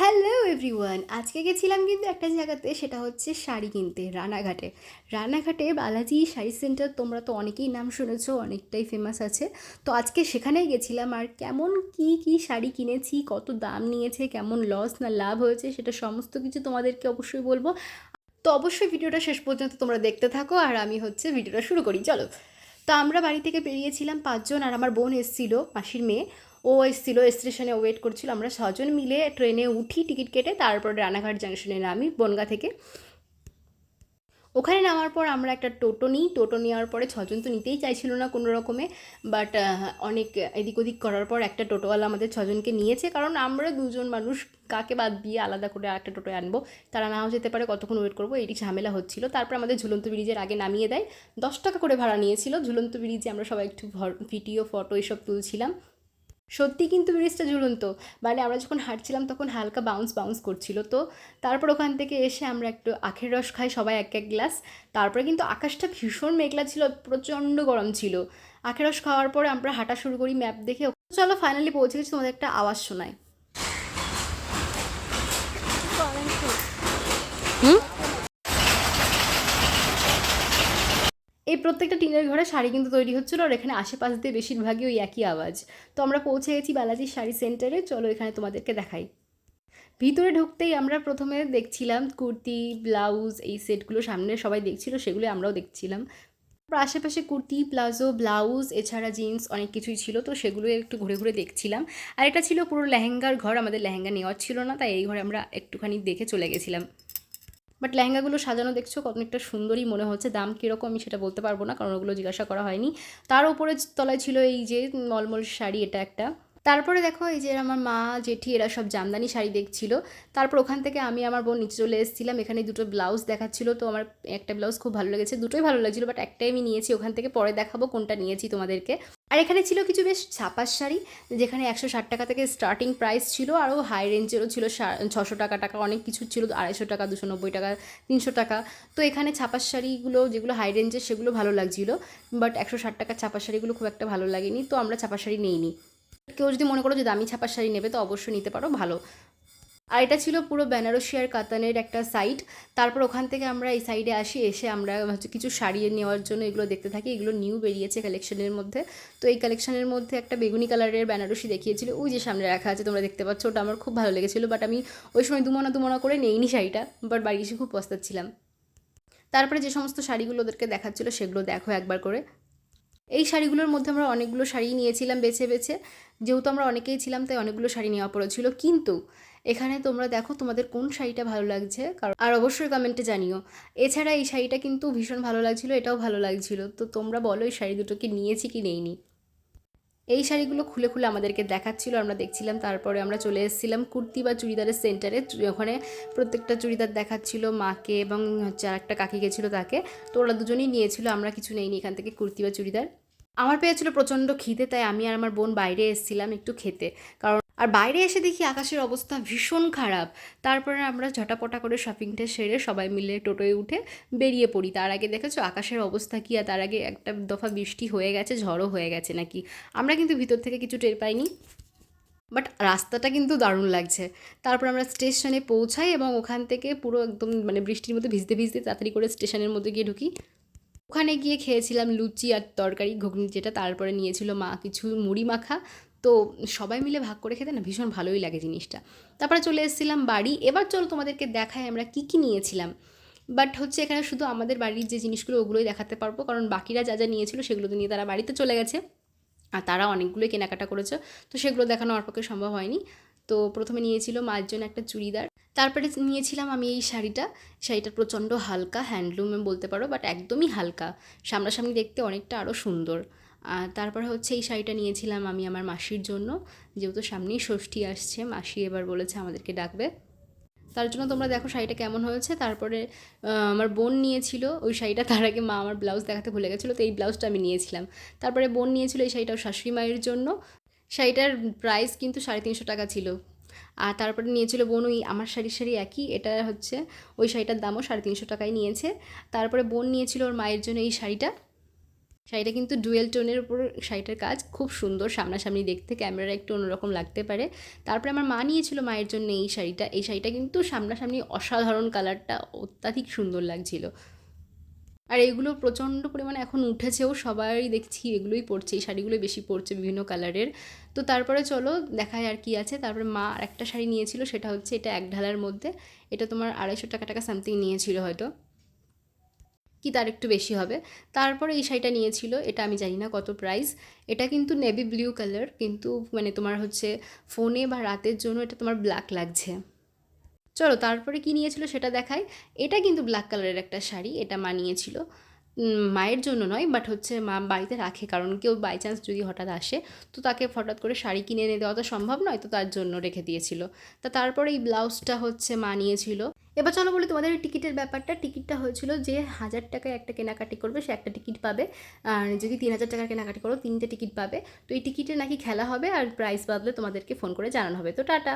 Hello everyone আজকে গেছিলাম কিন্তু একটা জায়গাতে, সেটা হচ্ছে শাড়ি কিনতে, রানাঘাটে। রানাঘাটে বালাজি শাড়ি সেন্টার, তোমরা তো অনেকেই নাম শুনেছো, অনেকটাই ফেমাস আছে। তো আজকে সেখানেই গেছিলাম আর কেমন কি কি শাড়ি কিনেছি, কত দাম নিয়েছে, কেমন লস না লাভ হয়েছে, সেটা সমস্ত কিছু তোমাদেরকে অবশ্যই বলব। তো অবশ্যই ভিডিওটা শেষ পর্যন্ত তোমরা দেখতে থাকো আর আমি হচ্ছে ভিডিওটা শুরু করি, চলো। তো আমরা বাড়ি থেকে বেরিয়েছিলাম পাঁচজন আর আমার বোন এসেছিল, মাসির মেয়ে। ও এসেছিল স্টেশনে ওয়েট করছিল। আমরা ছজন মিলে ট্রেনে উঠি টিকিট কেটে, তারপর রানাঘাট জাংশনে নামি বনগা থেকে। ওখানে নামার পর আমরা একটা টোটো নিই। টোটো নেওয়ার পরে ছজন তো নিতেই চাইছিল না কোনো রকমে। বাট অনেক এদিক ওদিক করার পর একটা টোটোওয়ালা আমাদের ছজনকে নিয়েছে। কারণ আমরা দুজন মানুষ, কাকে বাদ দিয়ে আলাদা করে আরেকটা টোটো আনব? তারা নাও যেতে পারে, কতক্ষণ ওয়েট করব? এটি ঝামেলা হচ্ছিল। তারপর আমাদের ঝুলন্ত ব্রিজের আগে নামিয়ে দেয়। দশ টাকা করে ভাড়া নিয়েছিল। ঝুলন্ত ব্রিজে আমরা সবাই একটু ভিডিও ফটো এসব তুলছিলাম। সত্যি কিন্তু ব্রিজটা ঝুলন্ত। মানে আমরা যখন হাঁটছিলাম তখন হালকা বাউন্স বাউন্স করছিল তো। তারপর ওখান থেকে এসে আমরা একটু আখের রস খাই সবাই এক এক গ্লাস। তারপরে কিন্তু আকাশটা ভীষণ মেঘলা ছিল প্রচণ্ড গরম ছিল। আখের রস খাওয়ার পরে আমরা হাঁটা শুরু করি ম্যাপ দেখে। চলো ফাইনালি পৌঁছে গেছি তোমাদের একটা আওয়াজ শোনায় এই প্রত্যেকটা টিনের ঘরে শাড়ি কিন্তু তৈরি হচ্ছিল আর এখানে আশেপাশ দিয়ে বেশিরভাগই ওই একই আওয়াজ। তো আমরা পৌঁছে গেছি বালাজির শাড়ি সেন্টারে চলো এখানে তোমাদেরকে দেখাই। ভিতরে ঢুকতেই আমরা প্রথমে দেখছিলাম কুর্তি ব্লাউজ এই সেটগুলো সামনে সবাই দেখছিল সেগুলো আমরাও দেখছিলাম। তারপর আশেপাশে কুর্তি, প্লাজো ব্লাউজ এছাড়া জিন্স অনেক কিছুই ছিল, তো সেগুলো একটু ঘুরে ঘুরে দেখছিলাম। আর এটা ছিল পুরো লেহেঙ্গার ঘর, আমাদের লেহেঙ্গা নেওয়ার ছিল না, তাই এই ঘরে আমরা একটুখানি দেখে চলে গেছিলাম। বাট লেহেঙ্গাগুলো সাজানো দেখছ অনেকটা সুন্দরই মনে হচ্ছে, দাম কীরকম আমি সেটা বলতে পারব না, কারণ ওগুলো জিজ্ঞাসা করা হয়নি। তার উপরে তলায় ছিল এই যে মলমল শাড়ি, এটা একটা। তারপরে দেখো এই যে আমার মা, জেঠি, এরা সব জামদানি শাড়ি দেখছিল। তারপর ওখান থেকে আমি আমার বোন নিচে চলে এসেছিলাম, এখানে দুটো ব্লাউজ দেখাচ্ছিল। তো আমার একটা ব্লাউজ খুব ভালো লেগেছে, দুটোই ভালো লাগছিল বাট একটাই আমি নিয়েছি, ওখান থেকে পরে দেখাবো কোনটা নিয়েছি তোমাদেরকে। আর এখানে ছিল কিছু বেশ ছাপার শাড়ি, যেখানে একশো ষাট টাকা থেকে স্টার্টিং প্রাইস ছিল, আরও হাই রেঞ্জেরও ছিল ছশো টাকা টাকা, অনেক কিছু ছিল, আড়াইশো টাকা, দুশো নব্বই টাকা, তিনশো টাকা। তো এখানে ছাপার শাড়িগুলো যেগুলো হাই রেঞ্জের সেগুলো ভালো লাগছিল বাট একশো ষাট টাকার ছাপার শাড়িগুলো খুব একটা ভালো লাগেনি, তো আমরা ছাপার শাড়ি নেইনি। কেউ যদি মনে করো যে দামি ছাপার শাড়ি নেবে, তো অবশ্যই নিতে পারো, ভালো। আর এটা ছিল পুরো বেনারসি আর কাতানের একটা সাইড তারপর ওখান থেকে আমরা এই সাইডে আসি, এসে আমরা হচ্ছে কিছু শাড়ি নেওয়ার জন্য এগুলো দেখতে থাকি। এগুলো নিউ বেরিয়েছে কালেকশনের মধ্যে। তো এই কালেকশনের মধ্যে একটা বেগুনি কালারের বেনারসি দেখিয়েছিল। ওই যে সামনে রাখা আছে, তোমরা দেখতে পাচ্ছ। ওটা আমার খুব ভালো লেগেছিলো বাট আমি ওই সময় দুমনা দুমনা করে নেইনি শাড়িটা বাট বাড়ি এসে খুব পস্তাচ্ছিলাম। তারপরে যে সমস্ত শাড়িগুলো ওদেরকে দেখাচ্ছিলো, সেগুলো দেখো একবার করে। এই শাড়িগুলোর মধ্যে আমরা অনেকগুলো শাড়ি নিয়েছিলাম বেছে বেছে। যেহেতু আমরা অনেকেই ছিলাম, তাই অনেকগুলো শাড়ি নেওয়া পড়েছিল। কিন্তু এখানে তোমরা দেখো তোমাদের কোন শাড়িটা ভালো লাগছে, কারণ আর অবশ্যই কমেন্টে জানিও। এছাড়া এই শাড়িটা কিন্তু ভীষণ ভালো লাগছিল, এটাও ভালো লাগছিল। তো তোমরা বলো এই শাড়ি দুটোকে নিয়েছি কি নেইনি। এই শাড়িগুলো খুলে খুলে আমাদেরকে দেখাচ্ছিল, আমরা দেখছিলাম, তারপরে আমরা চলে এসেছিলাম কুর্তি বা চুড়িদারের সেন্টারে ওখানে প্রত্যেকটা চুড়িদার দেখাচ্ছিল মাকে এবং হচ্ছে আর একটা কাকি গেছিল তাকে। তো ওরা দুজনেই নিয়েছিল, আমরা কিছু নেইনি এখান থেকে কুর্তি বা চুড়িদার। আমার পেয়েছিল প্রচণ্ড খিদে, তাই আমি আর আমার বোন বাইরে এসেছিলাম একটু খেতে। কারণ আর বাইরে এসে দেখি আকাশের অবস্থা ভীষণ খারাপ। তারপরে আমরা ঝটাপটা করে শপিংটা সেরে সবাই মিলে টোটোয় উঠে বেরিয়ে পড়ি। তার আগে দেখেছ আকাশের অবস্থা কী? আর তার আগে একটা দফা বৃষ্টি হয়ে গেছে, ঝড়ও হয়ে গেছে নাকি? আমরা কিন্তু ভিতর থেকে কিছু টের পাইনি। বাট রাস্তাটা কিন্তু দারুণ লাগছে। তারপর আমরা স্টেশনে পৌঁছাই এবং ওখান থেকে পুরো একদম মানে বৃষ্টির মধ্যে ভিজতে ভিজতে তাড়াতাড়ি করে স্টেশনের মধ্যে গিয়ে ঢুকি। ওখানে গিয়ে খেয়েছিলাম লুচি আর তরকারি ঘুগনি যেটা তারপরে নিয়েছিল মা কিছু মুড়ি মাখা। তো সবাই মিলে ভাগ করে খেতে না ভীষণ ভালোই লাগে জিনিসটা। তারপরে চলে এসেছিলাম বাড়ি। এবার চলো তোমাদেরকে দেখাই আমরা কী কী নিয়েছিলাম। বাট হচ্ছে এখানে শুধু আমাদের বাড়ির যে জিনিসগুলো ওগুলোই দেখাতে পারব। কারণ বাকিরা যা যা নিয়েছিল সেগুলো নিয়ে তারা বাড়িতে চলে গেছে। আর তারা অনেকগুলোই কেনাকাটা করেছে। তো সেগুলো দেখানো আমার পক্ষে সম্ভব হয়নি। তো প্রথমে নিয়েছিল মায়ের জন্য একটা চুড়িদার। তারপরে নিয়েছিলাম আমি এই শাড়িটা। শাড়িটা প্রচণ্ড হালকা হ্যান্ডলুমে বলতে পারো বাট একদমই হালকা। সামনাসামনি দেখতে অনেকটা আরও সুন্দর। আর তারপরে হচ্ছে এই শাড়িটা নিয়েছিলাম আমি আমার মাসির জন্য। যেহেতু সামনেই ষষ্ঠী আসছে, মাসি এবার বলেছে আমাদেরকে ডাকবে। তার জন্য তোমরা দেখো শাড়িটা কেমন হয়েছে। তারপরে আমার বোন নিয়েছিল ওই শাড়িটা। তার আগে মা আমার ব্লাউজ দেখাতে ভুলে গেছিল, তো এই ব্লাউজটা আমি নিয়েছিলাম। তারপরে বোন নিয়েছিল এই শাড়িটাও শাশুড়ি মায়ের জন্য। শাড়িটার প্রাইস কিন্তু সাড়ে তিনশো টাকা ছিল। আর তারপরে নিয়েছিল বোন ওই আমার শাড়ির শাড়ি একই, এটা হচ্ছে ওই শাড়িটার দামও সাড়ে তিনশো টাকায় নিয়েছে। তারপরে বোন নিয়েছিল ওর মায়ের জন্য এই শাড়িটা। শাড়িটা কিন্তু ডুয়েল টোনের উপর শাড়িটার কাজ খুব সুন্দর, সামনাসামনি দেখতে ক্যামেরা একটু অন্যরকম লাগতে পারে। তারপরে আমার মা নিয়েছিল মায়ের জন্য এই শাড়িটা। এই শাড়িটা কিন্তু সামনাসামনি অসাধারণ কালারটা অত্যাধিক সুন্দর লাগছিল। আর এগুলো প্রচণ্ড পরিমাণে এখন উঠেছেও সবাই দেখছি এগুলোই পরছে, এই শাড়িগুলোই বেশি পরছে বিভিন্ন কালারের। তো তারপরে চলো দেখায় আর কি আছে। তারপরে মা আর একটা শাড়ি নিয়েছিল, সেটা হচ্ছে এটা এক ঢালার মধ্যে। এটা তোমার আড়াইশো টাকা টাকা সামথিং নিয়েছিল হয়তো। কি তার একটু বেশি হবে। তারপরে এই শাড়িটা নিয়েছিল এটা আমি জানি না কত প্রাইস এটা কিন্তু নেভি ব্লু কালার কিন্তু মানে তোমার হচ্ছে ফোনে বা রাতের জন্য এটা তোমার ব্ল্যাক লাগছে। চলো তারপরে কি নিয়েছিল সেটা দেখাই। এটা কিন্তু ব্ল্যাক কালারের একটা শাড়ি এটা মা নিয়েছিল। উম, মায়ের জন্য নয় বাট হচ্ছে মা বাড়িতে রাখে। কারণ কেউ বাই চান্স যদি হঠাৎ আসে, তো তাকে হঠাৎ করে শাড়ি কিনে এনে দেওয়া তো সম্ভব নয়, তো তার জন্য রেখে দিয়েছিল। তা তারপরে এই ব্লাউজটা হচ্ছে মা নিয়েছিল। এবার চলো বলি তোমাদের টিকিটের ব্যাপারটা। টিকিটটা হয়েছিল যে হাজার টাকায় একটা কেনাকাটি করবে, সে একটা টিকিট পাবে। আর যদি তিন হাজার টাকার কেনাকাটি করো, তিনটে টিকিট পাবে। তো এই টিকিটে নাকি খেলা হবে, আর প্রাইস বাদলে তোমাদেরকে ফোন করে জানানো হবে। তো টাটা!